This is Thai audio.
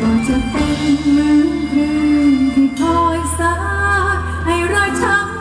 ก็จะเป็นเหมือนคลื่นที่คอยซัดให้รอยช้ำ